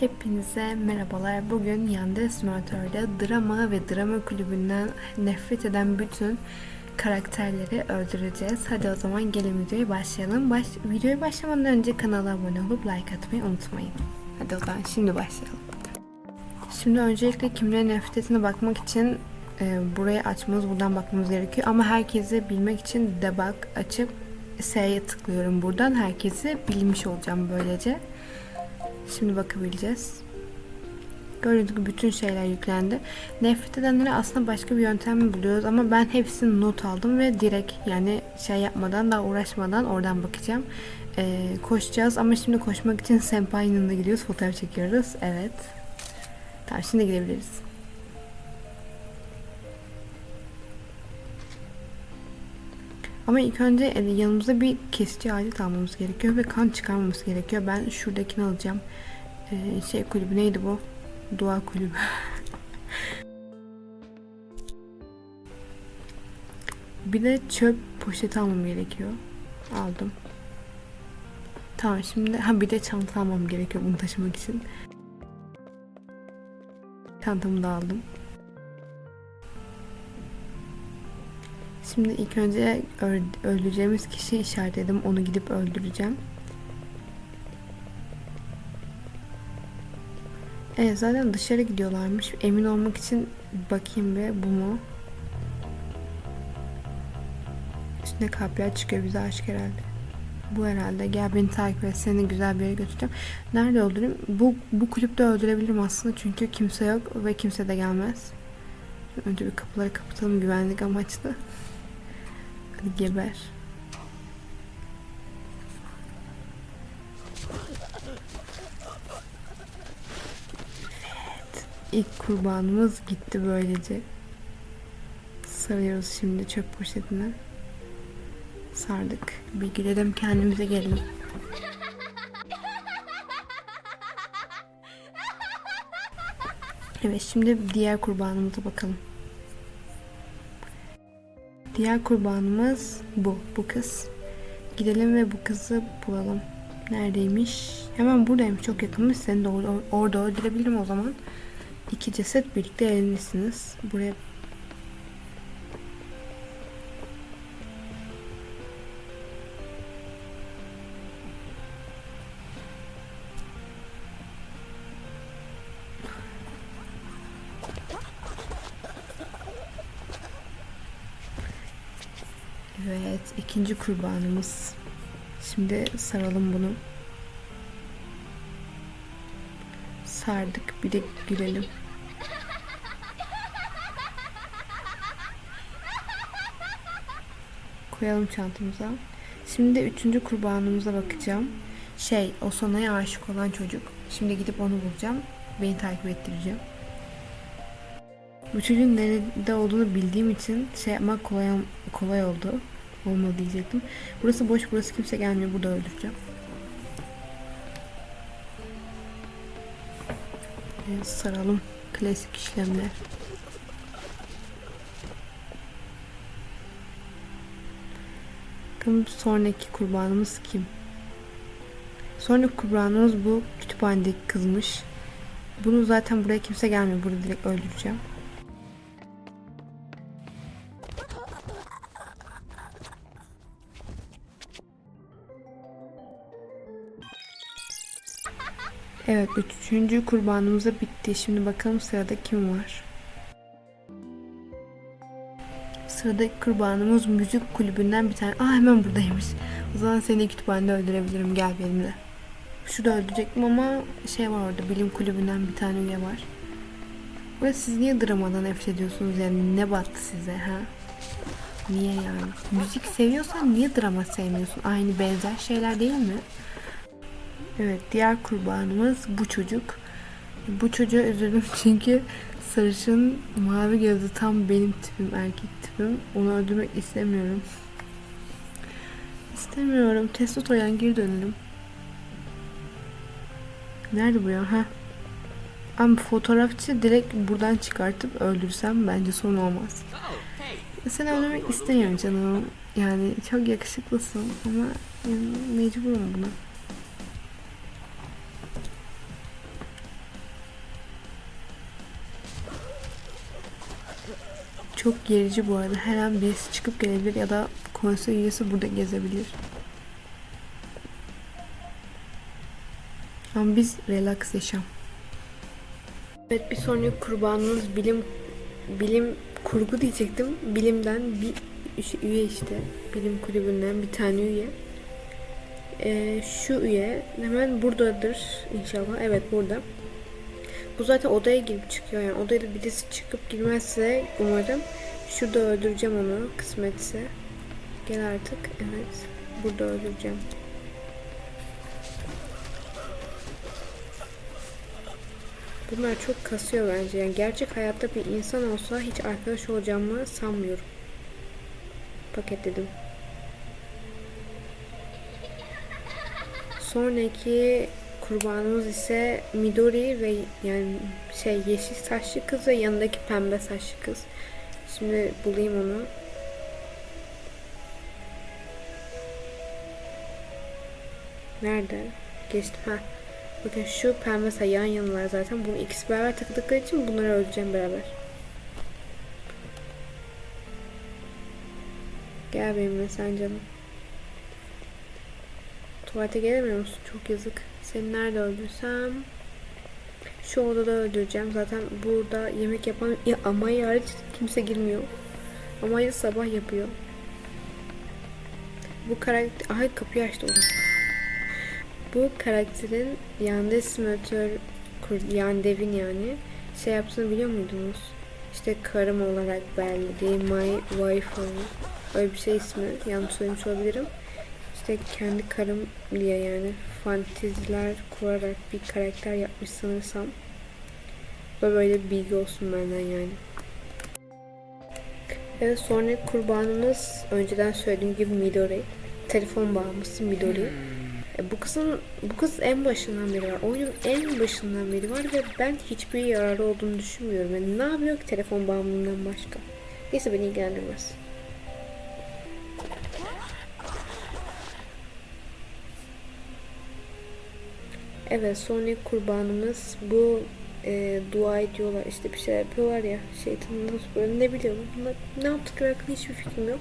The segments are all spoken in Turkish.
Hepinize merhabalar. Bugün Yandere Simülatör'de drama ve drama kulübünden nefret eden bütün karakterleri öldüreceğiz. Hadi o zaman gelin videoya başlayalım. Baş, videoya başlamadan önce kanala abone olup like atmayı unutmayın. Hadi o zaman şimdi başlayalım. Şimdi öncelikle kimlerin nefret ettiğine bakmak için e, burayı açmamız, buradan bakmamız gerekiyor. Ama herkesi bilmek için debug açıp S'ye tıklıyorum buradan. Herkesi bilmiş olacağım böylece. Şimdi bakabileceğiz. Gördüğünüz gibi bütün şeyler yüklendi. Nefret edenlere aslında başka bir yöntem buluyoruz ama ben hepsini not aldım ve direkt yani şey yapmadan daha uğraşmadan oradan bakacağım. Ee, koşacağız ama şimdi koşmak için Senpai'nin yanına gidiyoruz. Fotoğraf çekiyoruz. Evet. Tamam şimdi gidebiliriz. Ama ilk önce e, yanımıza bir kesici alet almamız gerekiyor ve kan çıkarmamız gerekiyor. Ben şuradakini alacağım. Ee, şey kulübü neydi bu? Dua kulübü. bir de çöp poşeti almam gerekiyor. Aldım. Tamam şimdi ha bir de çanta almam gerekiyor bunu taşımak için. Çantamı da aldım. Şimdi ilk önce öldüreceğimiz kişiyi işaretledim. Onu gidip öldüreceğim. Evet zaten dışarı gidiyorlarmış. Emin olmak için bakayım bir bu mu? Üstüne kalpler çıkıyor bize aşk herhalde. Bu herhalde. Gel beni takip et. Seni güzel bir yere götüreceğim. Nerede öldüreyim? Bu, bu kulüpte öldürebilirim aslında. Çünkü kimse yok ve kimse de gelmez. Önce bir kapıları kapatalım güvenlik amaçlı. Geber. Evet. İlk kurbanımız gitti böylece. Sarıyoruz şimdi çöp poşetine. Sardık. Bir gülelim kendimize gelelim. Evet şimdi diğer kurbanımıza bakalım. Diğer kurbanımız bu. Bu kız. Gidelim ve bu kızı bulalım. Neredeymiş? Hemen buradaymış. Çok yakınmış. Seni de orada, öldürebilirim o zaman. İki ceset birlikte elinlisiniz. Buraya ikinci kurbanımız. Şimdi saralım bunu. Sardık, bir de gülelim. Koyalım çantamıza. Şimdi de üçüncü kurbanımıza bakacağım. Şey, o sonaya aşık olan çocuk. Şimdi gidip onu bulacağım. Beni takip ettireceğim. Bu çocuğun nerede olduğunu bildiğim için şey yapmak kolay, kolay oldu. Olmadı diyecektim. Burası boş, burası kimse gelmiyor. Burada öldüreceğim. Evet, saralım. Klasik işlemler. Bakalım sonraki kurbanımız kim? Sonraki kurbanımız bu kütüphanedeki kızmış. Bunu zaten buraya kimse gelmiyor. Burada direkt öldüreceğim. Evet üçüncü kurbanımız da bitti. Şimdi bakalım sırada kim var? Sıradaki kurbanımız müzik kulübünden bir tane. Aa hemen buradaymış. O zaman seni kütüphanede öldürebilirim. Gel benimle. Şurada öldürecektim ama şey var orada. Bilim kulübünden bir tane üye var. Ve siz niye dramadan nefret ediyorsunuz yani? Ne battı size ha? Niye yani? Müzik seviyorsan niye drama sevmiyorsun? Aynı benzer şeyler değil mi? Evet diğer kurbanımız bu çocuk. Bu çocuğa üzüldüm çünkü sarışın mavi gözlü tam benim tipim erkek tipim. Onu öldürmek istemiyorum. İstemiyorum. Testosteron geri dönelim. Nerede bu ya? Ha? Ama fotoğrafçı direkt buradan çıkartıp öldürsem bence sorun olmaz. Seni öldürmek istemiyorum canım. Yani çok yakışıklısın ama yani mecburum buna. Çok gerici bu arada. Her an birisi çıkıp gelebilir ya da konsey üyesi burada gezebilir. Ama biz relax yaşam. Evet bir sonraki kurbanımız bilim bilim kurgu diyecektim. Bilimden bir üye işte. Bilim kulübünden bir tane üye. Ee, şu üye hemen buradadır inşallah. Evet burada. Bu zaten odaya girip çıkıyor yani odaya da birisi çıkıp girmezse umarım şurada öldüreceğim onu kısmetse. Gel artık. Evet. Burada öldüreceğim. Bunlar çok kasıyor bence. Yani gerçek hayatta bir insan olsa hiç arkadaş olacağımı sanmıyorum. Paketledim. Sonraki kurbanımız ise Midori ve yani şey yeşil saçlı kız ve yanındaki pembe saçlı kız. Şimdi bulayım onu. Nerede? Geçtim. Ha. Bakın şu pembe say yan yanılar zaten. Bunu ikisi beraber takıldıkları için bunları öleceğim beraber. Gel benimle sen canım. Tuvalete gelemiyor musun? Çok yazık. Seni nerede öldürsem? Şu odada öldüreceğim. Zaten burada yemek yapan ya Amaya hariç kimse girmiyor. Amaya sabah yapıyor. Bu karakter... Ay kapıyı açtı oğlum. Bu karakterin yanında simülatör yani devin yani şey yaptığını biliyor muydunuz? İşte karım olarak belli, my wife öyle bir şey ismi. Yanlış söylemiş olabilirim. İşte kendi karım diye yani fanteziler kurarak bir karakter yapmış sanırsam. Böyle böyle bir bilgi olsun benden yani. Evet sonra kurbanımız önceden söylediğim gibi Midori. Telefon bağımlısı Midori. E, bu kızın bu kız en başından beri var. Oyunun en başından beri var ve ben hiçbir yararı olduğunu düşünmüyorum. Yani ne yapıyor ki telefon bağımlılığından başka? Neyse beni ilgilendirmez. Evet sonraki kurbanımız bu e, dua ediyorlar işte bir şey yapıyorlar ya şeytanın nasıl böyle ne biliyorum bunlar ne yaptıkları hakkında hiçbir fikrim yok.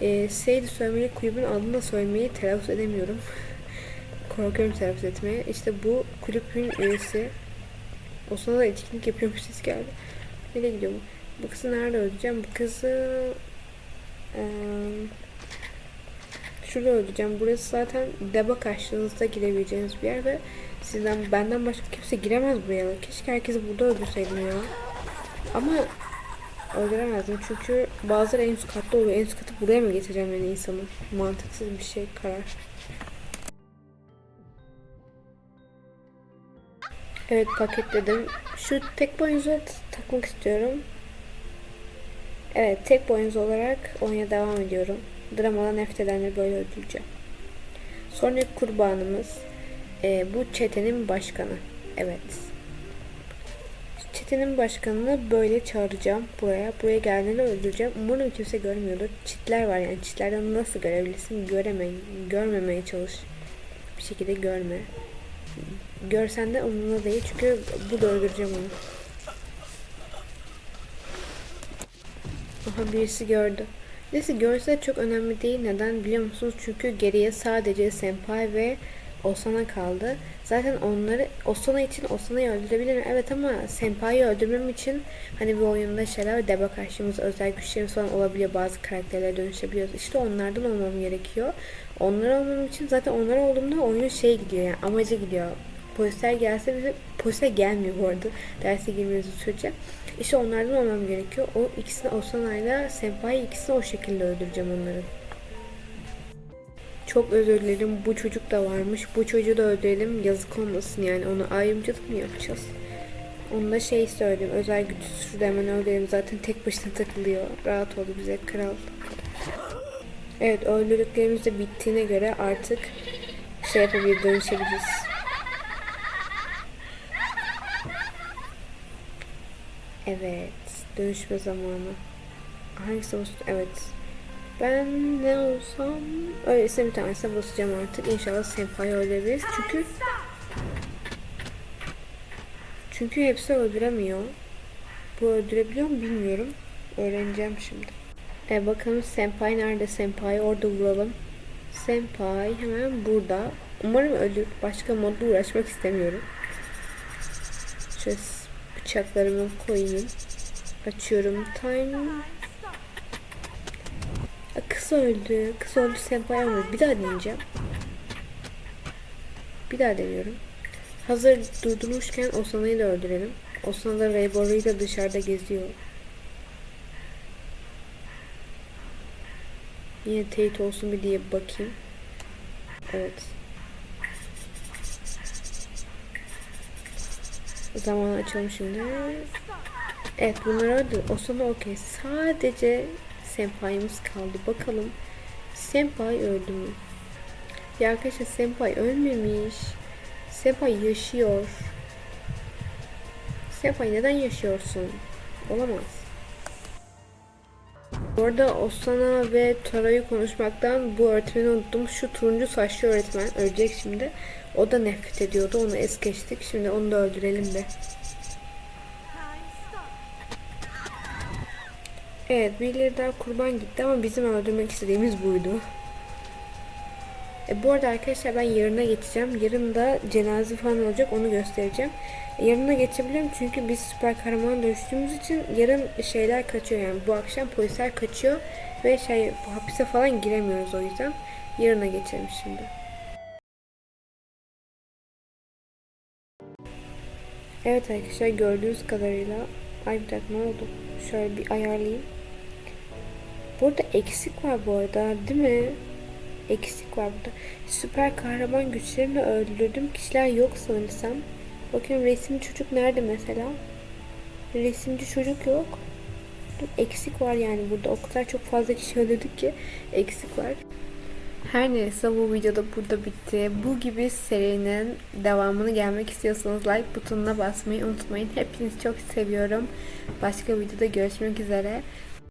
E, Seydi söylemeyi kulübün adını da söylemeyi telaffuz edemiyorum. Korkuyorum telaffuz etmeye. İşte bu kulübün üyesi. O sana da etkinlik yapıyormuş ses geldi. Nereye gidiyor bu? Kızı nerede öldüreceğim? Bu kızı e, şurada öldüreceğim. Burası zaten deba karşınızda girebileceğiniz bir yer ve sizden benden başka kimse giremez buraya. Keşke herkesi burada öldürseydim ya. Ama öldüremezdim çünkü bazıları en üst katta oluyor. En üst katı buraya mı getireceğim yani insanı? Mantıksız bir şey karar. Evet paketledim. Şu tek boyunca takmak istiyorum. Evet tek boyunuz olarak oyuna devam ediyorum. Dramadan nefret böyle öldüreceğim. Sonraki kurbanımız e, bu çetenin başkanı. Evet. Çetenin başkanını böyle çağıracağım buraya. Buraya geldiğinde öldüreceğim. Umarım kimse görmüyordur. Çitler var yani. Çitlerden nasıl görebilirsin? Göremeyin. Görmemeye çalış. Bir şekilde görme. Görsen de onunla değil. Çünkü bu da öldüreceğim onu. Aha birisi gördü. Neyse görse çok önemli değil. Neden biliyor musunuz? Çünkü geriye sadece Senpai ve Osana kaldı. Zaten onları Osana için Osana'yı öldürebilirim. Evet ama Senpai'yi öldürmem için hani bir oyunda şeyler deba karşımız özel güçlerimiz falan olabiliyor. Bazı karakterlere dönüşebiliyoruz. İşte onlardan olmam gerekiyor. Onlar olmam için zaten onlar olduğumda oyunun şey gidiyor yani amacı gidiyor. Polisler gelse bize polisler gelmiyor bu arada. Derse girmenizi sürece. İşte onlardan olmam gerekiyor. O ikisini Osana'yla Senpai ikisini o şekilde öldüreceğim onların. Çok özür dilerim. Bu çocuk da varmış. Bu çocuğu da öldürelim. Yazık olmasın yani. Onu ayrımcılık mı yapacağız? Onu da şey söyleyeyim. Özel güçsüz de hemen öldürelim. Zaten tek başına takılıyor. Rahat ol bize kral. Evet öldürdüklerimiz de bittiğine göre artık şey yapabilir dönüşebiliriz. Evet. Dönüşme zamanı. Hangisi olsun? Evet. Ben ne olsam öyleyse bir tanesine basacağım artık. İnşallah Senpai'yi öldürebiliriz. Çünkü çünkü hepsi öldüremiyor. Bu öldürebiliyor mu bilmiyorum. öğreneceğim şimdi. E bakalım Senpai nerede? Senpai orada vuralım. Senpai hemen burada. Umarım ölür. Başka modla uğraşmak istemiyorum. Şöyle bıçaklarımı koyayım. Açıyorum. Time. Aa, Kız öldü. Kız öldü. Senpai öldü. Bir daha deneyeceğim. Bir daha deniyorum. Hazır durdurmuşken Osana'yı da öldürelim. Osana da Rayboru'yu da dışarıda geziyor. Yine teyit olsun bir diye bakayım. Evet. Zaman açalım şimdi. Evet bunlar öldü. Osana okey. Sadece Senpai'miz kaldı. Bakalım. Senpai öldü mü? Ya arkadaşlar Senpai ölmemiş. Senpai yaşıyor. Senpai neden yaşıyorsun? Olamaz. Bu arada Osana ve Tora'yı konuşmaktan bu öğretmeni unuttum. Şu turuncu saçlı öğretmen ölecek şimdi. O da nefret ediyordu. Onu es geçtik. Şimdi onu da öldürelim de. Evet birileri daha kurban gitti ama bizim öldürmek istediğimiz buydu. E, bu arada arkadaşlar ben yarına geçeceğim. Yarın da cenaze falan olacak onu göstereceğim. E, yarına geçebilirim çünkü biz süper kahraman dönüştüğümüz için yarın şeyler kaçıyor yani bu akşam polisler kaçıyor ve şey hapise falan giremiyoruz o yüzden. Yarına geçelim şimdi. Evet arkadaşlar gördüğünüz kadarıyla ay bir dakika ne oldu? Şöyle bir ayarlayayım. Burada eksik var bu arada değil mi? Eksik var burada. Süper kahraman güçlerimle öldürdüğüm kişiler yok sanırsam. Bakıyorum resimli çocuk nerede mesela? Resimci çocuk yok. Eksik var yani burada. O kadar çok fazla kişi öldürdük ki eksik var. Her neyse bu videoda burada bitti. Bu gibi serinin devamını gelmek istiyorsanız like butonuna basmayı unutmayın. Hepinizi çok seviyorum. Başka videoda görüşmek üzere.